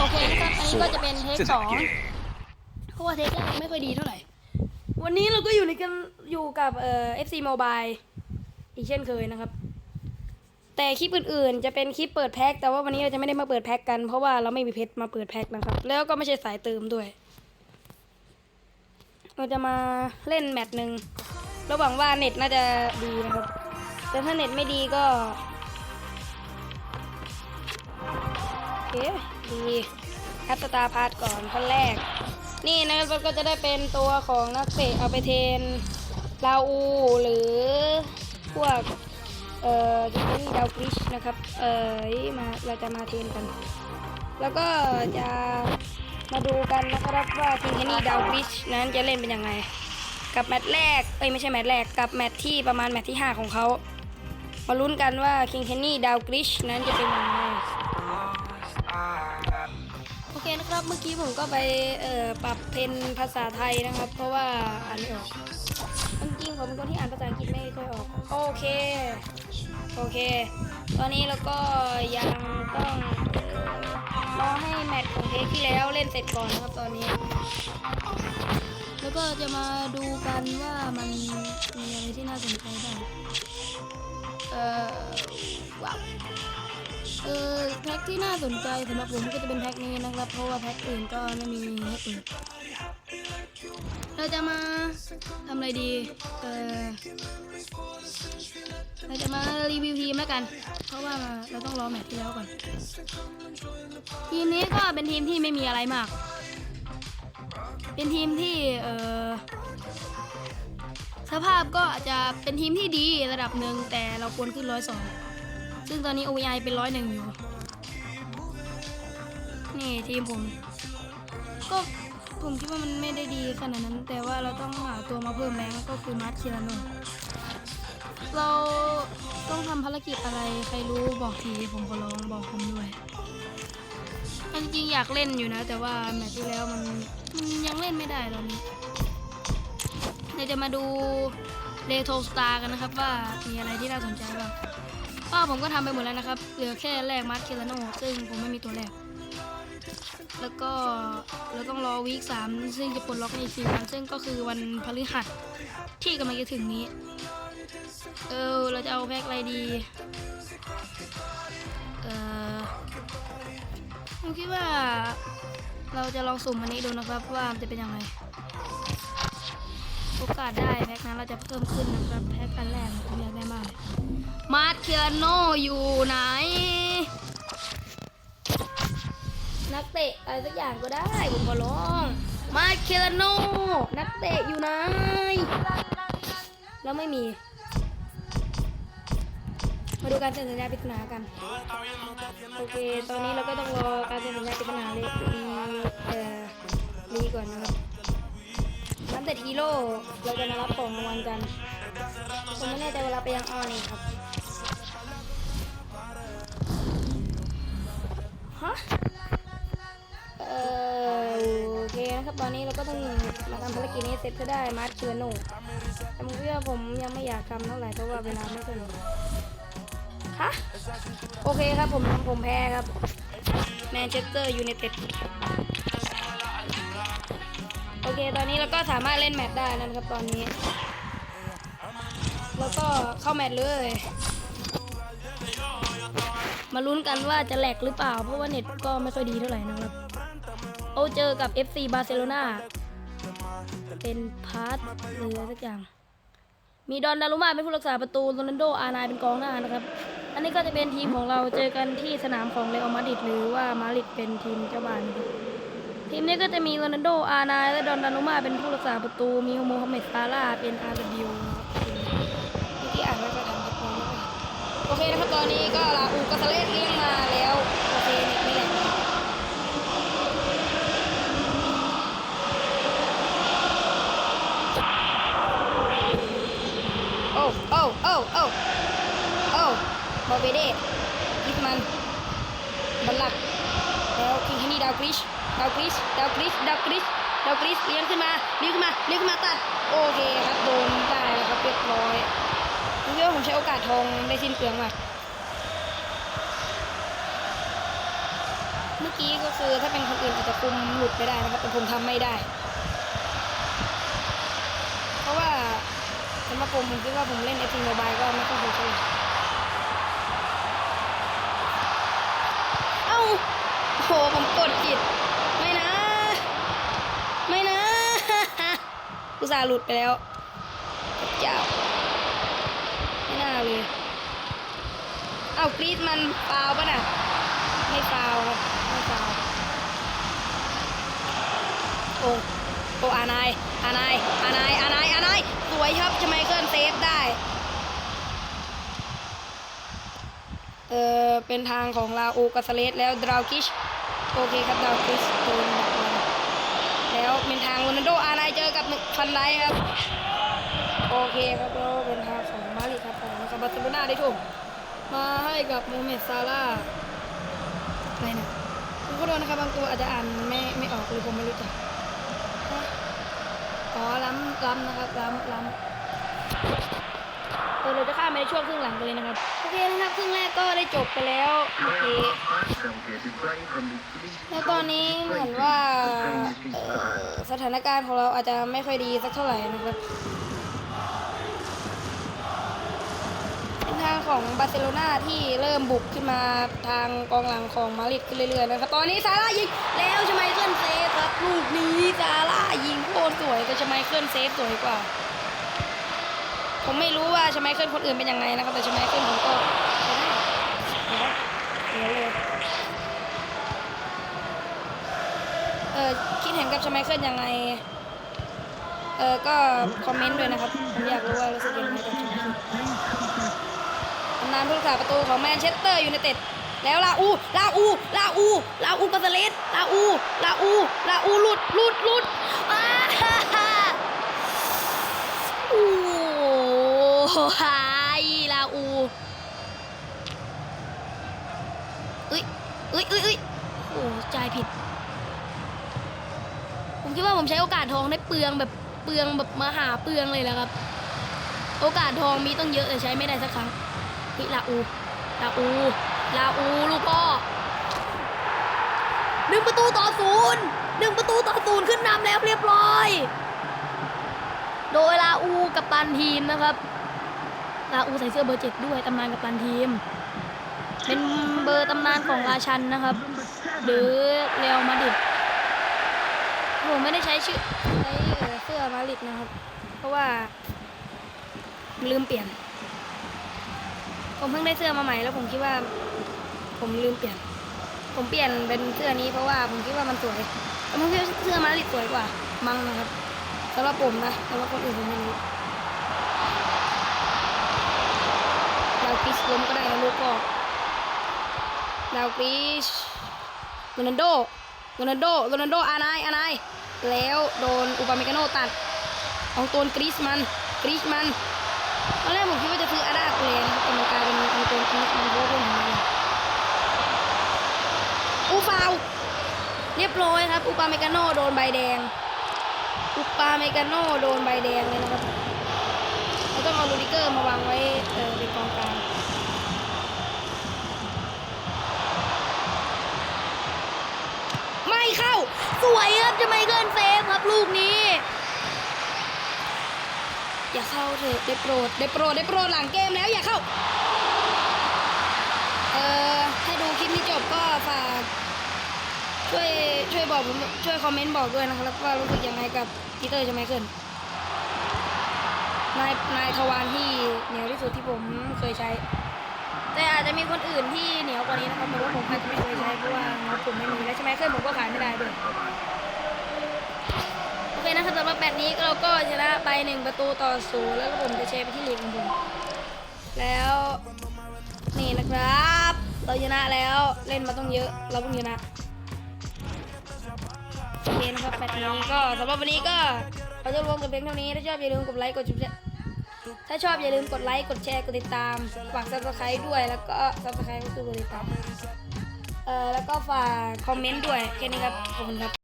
โอเคนะครับอันนี้ก็จะเป็นเทคสอง Sasuke. เพราะว่าเทคแรกไม่ค่อยดีเท่าไหร่ วันนี้เราก็อยู่ในกันอยู่กับเอ่อ FC Mobile อีกเช่นเคยนะครับ แต่คลิปอื่นๆ จะเป็นคลิปเปิดแพ็คแต่ว่าวันนี้เราจะไม่ได้มาเปิดแพ็คกันเพราะว่าเราไม่มีเพชรมาเปิดแพ็คนะครับ แล้วก็ไม่ใช่สายเติมด้วย เราจะมาเล่นแมตช์หนึ่งระหวังว่าเน็ตน่าจะดีนะครับ แต่ถ้าเน็ตไม่ดีก็โอเค ดีแอปสตาร์พาร์ทก่อนขั้นแรก นี่นะครับก็จะได้เป็นตัวของนักเตะเอาไปเทนลาอูหรือพวกเอ่อจินี่ดาวกริชนะครับ เอ่อมาเราจะมาเทนกัน แล้วก็จะมาดูกันนะครับว่าทีมเฮนี่ดาวกริชนั้นจะเล่นเป็นยังไง กับแมตช์แรกเอ้ยไม่ใช่แมตช์แรกกับแมตช์ที่ประมาณแมตช์ที่ 5 ของเขามาลุ้นกันว่าคิงเฮนี่ดาวกริชนั้นจะเป็นยังไง เคนะครับ เมื่อกี้ผมก็ไปเอ่อปรับเพนภาษาไทยนะครับ เพราะว่าอ่านไม่ออกจริงๆผมเป็นคนที่อ่านภาษาอังกฤษไม่ค่อยออก โอเค โอเค ตอนนี้เราก็ยังต้องรอให้แมตช์ของเทคที่แล้วเล่นเสร็จก่อนนะครับตอนนี้ แล้วก็จะมาดูกันว่ามันมีอะไรที่น่าสนใจบ้างเอ่อว้าว เออแพ็คที่น่าสนใจสำหรับผมก็จะเป็นแพ็คนี้นะครับ เพราะว่าแพ็คอื่นก็ไม่มีให้เปิดเราจะมาทำอะไรดี เออเราจะมารีวิวทีมแล้วกัน เพราะว่าเราต้องรอแมตช์ที่แล้วก่อน ทีมนี้ก็เป็นทีมที่ไม่มีอะไรมาก เป็นทีมที่ เออสภาพก็อาจจะเป็นทีมที่ดีระดับหนึ่งแต่เราควรขึ้นร้อยสอง ซึ่งตอนนี้ OVI เป็นร้อยหนึ่งอยู่ นี่ทีมผม ก็ผมคิดว่ามันไม่ได้ดีขนาดนั้น แต่ว่าเราต้องหาตัวมาเพิ่มแรงก็คือมาร์คเคียโนเราต้องทำภารกิจอะไรใครรู้บอกทีผมก็ร้องบอกผมด้วยอันจริงๆอยากเล่นอยู่นะ แต่ว่าแมตช์ที่แล้วมันมันยังเล่นไม่ได้ตอนนี้เราจะมาดูเรโทสตาร์กันนะครับว่ามีอะไรที่น่าสนใจบ้าง ก็ผมก็ทำไปหมดแล้วนะครับ เหลือแค่แลกมาร์คเคลาโนซึ่งผมไม่มีตัวแรก แล้วก็เราต้องรอวีคสามซึ่งจะปลดล็อกในอีกสี่วันซึ่งก็คือวันพฤหัสที่กำลังจะถึงนี้ เออเราจะเอาแพ็คอะไรดี เออผมคิดว่าเราจะลองสุ่มอันนี้ดูนะครับว่ามันจะเป็นยังไงโอกาสได้แพ็คนั้นเราจะเพิ่มขึ้นนะครับแพ็คอันแรกผมอยากได้มากเลย มาร์เคียโนอยู่ไหน นักเตะอะไรสักอย่างก็ได้ผมขอร้อง มาร์เคียโนนักเตะอยู่ไหน แล้วไม่มี มาดูการเซ็นสัญญาปริศนากัน โอเค ตอนนี้เราก็ต้องรอการเซ็นสัญญาปริศนาเลยดีเอ่อลีก่อนนะครับนักเตะฮีโร่เราจะมารับของรางวัลกันผมไม่แน่ใจเวลาไปยังออนี่ครับ ฮะเออโอเคนะครับตอนนี้เราก็ต้องมาทำภารกิจนี้เสร็จเพื่อได้มาร์คเชือโนแต่ผมคิดว่าผมยังไม่อยากทำเท่าไหร่เพราะว่าเวลาไม่ค่อยมีฮะโอเคครับผมผมแพ้ครับแมนเชสเตอร์ยูไนเต็ดโอเคตอนนี้เราก็สามารถเล่นแมตช์ได้แล้นะครับตอนนี้ แล้วก็เข้าแมตช์เลย มาลุ้นกันว่าจะแหลกหรือเปล่า เพราะว่าเน็ตก็ไม่ค่อยดีเท่าไหร่นะครับ โอ้เจอกับ FC บาร์เซโลนาเป็นพาร์ทหรืออะไรสักอย่าง มีดอนดารุมาเป็นผู้รักษาประตูโรนัลโด อาร์ไนเป็นกองหน้านะครับ อันนี้ก็จะเป็นทีมของเราเจอกันที่สนามของเรอัลมาดริดหรือว่ามาดริดเป็นทีมเจ้าบ้านนะครับทีมนี้ก็จะมีโรนัลโด อาร์ไนและดอนดานุมาเป็นผู้รักษาประตู มีโมฮัมเหม็ดซาร่าเป็นอาร์บิวนะครับที่อ่านว่าจะทำประตูโอเคนะครับตอนนี้ก็ลาอูกาซาเลสเลี้ยงมาแล้วโอเคเน็ตไม่แหลกนะครับโอ้โอ้โอ้โอ้โอ้บอเบเดยิปมันบัลลักแล้วคิงที่นี่ดาวกริชดาวกริชดาวกริชดาวกริชดาวกริชเลี้ยงขึ้นมาเลี้ยงขึ้นมาเลี้ยงขึ้นมาตัดโอเคครับโดนได้แล้วครับเรียบร้อย ใช้โอกาสทองได้สิ้นเปลืองมากเมื่อกี้ก็คือถ้าเป็นคนอื่นอาจจะคุมหลุดไปได้นะครับ แต่ผมทำไม่ได้ เพราะว่าสำหรับผมผมคิดว่าผมเล่นไอทีโมบายก็ไม่ค่อยโหดเท่าไหร่เอ้าโหผมกดผิดไม่นะ ไม่นะ อุตส่าห์หลุดไปแล้วเจ้าไม่น่า เลย เอากรีดมันฟาวป่ะน่ะไม่ฟาวครับไม่ฟาวโอ้โอ้อานายอานายอานายอานายอานายสวยครับจะไมเคิลเซฟได้ เออเป็นทางของลาอูกาสเลสแล้วดราวกิชโอเคครับดราวกิชโดนดักมาแล้วเป็นทางโรนัลโดอานายเจอกับฟันไดครับโอเคครับแล้วเป็นทางของมาริครับ บาร์เซโลนาได้ถูกมาให้กับโมเมดซาร่าอะไรนะผมก็โดนนะครับบางตัวอาจจะอ่านไม่ไม่ออกหรือผมไม่รู้จักฮะอ๋อล้ำล้ำนะครับล้ำล้ำเออเราจะข้ามไปในช่วงครึ่งหลังกันเลยนะครับโอเคนะครับครึ่งแรกก็ได้จบไปแล้วโอเคแล้วตอนนี้เหมือนว่าสถานการณ์ของเราอาจจะไม่ค่อยดีสักเท่าไหร่นะครับ เป็นทาง ของบาร์เซโลนาที่เริ่มบุกขึ้นมาทางกองหลังของมาริดขึ้นเรื่อยๆนะครับ ตอนนี้ซาร่ายิงแล้วชไมเคิลเซฟครับลูกนี้ซาร่ายิงโคตรสวยแต่ชไมเคิลเซฟสวยกว่า ผมไม่รู้ว่าชไมเคิลคนอื่นเป็นยังไงนะครับ แต่ชไมเคิลผมก็ใช้ได้เดี๋ยวเลยเออคิดเห็นกับชไมเคิลยังไง เออก็คอมเมนต์ด้วยนะครับ ผมอยากรู้ว่ารู้สึกยังไงกับำนานผู้รักษาประตูของแมนเชสเตอร์ยูไนเต็ดแล้วลาอูลาอูลาอูลาอูกาซาเลสลาอูลาอูลาอูหลุดหลุดหลุดอ้าฮ่าฮ่าโอ้หายลาอูเอ้ยเอ้ยเอ้ยเอ้ยโอ้จ่ายผิด ผมคิดว่าผมใช้โอกาสทองได้เปลืองแบบเปลืองแบบมหาเปลืองเลยแหละครับ โอกาสทองมีต้องเยอะแต่ใช้ไม่ได้สักครั้ง เฮ้ยลาอูลาอูลาอูลูกพ่อหนึ่งประตูต่อศูนย์หนึ่งประตูต่อศูนย์ขึ้นนำแล้วเรียบร้อย โดยลาอูกับตันทีมนะครับลาอูใส่เสื้อเบอร์เจ็ดด้วยตำนานกับตันทีม เป็นเบอร์ตำนานของราชันนะครับ หรือเรอัลมาดริดผมไม่ได้ใช้ชื่อใช้เอ่อเสื้อมาดริดนะครับ เพราะว่าลืมเปลี่ยน ผมเพิ่งได้เสื้อมาใหม่แล้วผมคิดว่าผมลืมเปลี่ยน ผมเปลี่ยนเป็นเสื้อนี้เพราะว่าผมคิดว่ามันสวยแต่ผมคิดว่าเสื้อมาริดสวยกว่า มั้งนะครับสำหรับผมนะแต่ว่าคนอื่นผมไม่รู้ดาวกริชล้มก็ได้นะลูกก็ดาวกริชโรนัลโดโรนัลโดโรนัลโดอานายอานายแล้วโดนอุปาเมกาโนตัด เอาตัวกริชมันกริชมัน ตอนแรกผมคิดว่าจะซื้ออาดาเลยนแต่มันกลายเป็นอันตัวนี้มันโคตรเพื่อนมเลยอูฟาวเรียบร้อยครับอุปาเมกาโนโดนใบแดงอุปาเมกาโนโดนใบแดงเลยนะครับเราต้องเอาลูดิเกอร์มาวางไว้เออเป็นกองกลางไม่เข้า สวยครับจะไม่เกินเซฟครับลูกนี้ อย่าเข้าเถอะได้โปรดได้โปรดได้โปรดหลังเกมแล้วอย่าเข้า เอ่อให้ดูคลิปนี้จบก็ฝากช่วยช่วยบอกผมช่วยคอมเมนต์บอกด้วยนะครับว่ารู้สึกยังไงกับพีเตอร์จะไม่ขึ้นนายนายทวารที่เหนียวที่สุดที่ผมเคยใช้ แต่อาจจะมีคนอื่นที่เหนียวกว่านี้นะครับแต่ว่าผมอาจจะไม่เคยใช้เพราะว่าผมไม่มีและใช่ไหมเคยผมก็ขายไม่ได้ด้วย นะครับสำหรับแมตช์นี้เราก็ชนะไปหนึ่งประตูต่อศูนย์แล้วผมจะแชร์ไปที่ลีกของผมแล้วนี่นะครับ เราชนะแล้วเล่นมาต้องเยอะ เราเพิ่งชนะโอเคนะครับแมตช์นี้ก็สำหรับวันนี้ก็เราจะรวมกับเพียงเท่านี้ถ้าชอบอย่าลืมกดไลค์กดชุบถ้าชอบอย่าลืมกดไลค์กดแชร์กดติดตามฝากซับสไครต์ด้วยแล้วก็ซับสไครต์ก็คือกดติดตามเอ่อแล้วก็ฝากคอมเมนต์ด้วยแค่นี้ครับขอบคุณครับ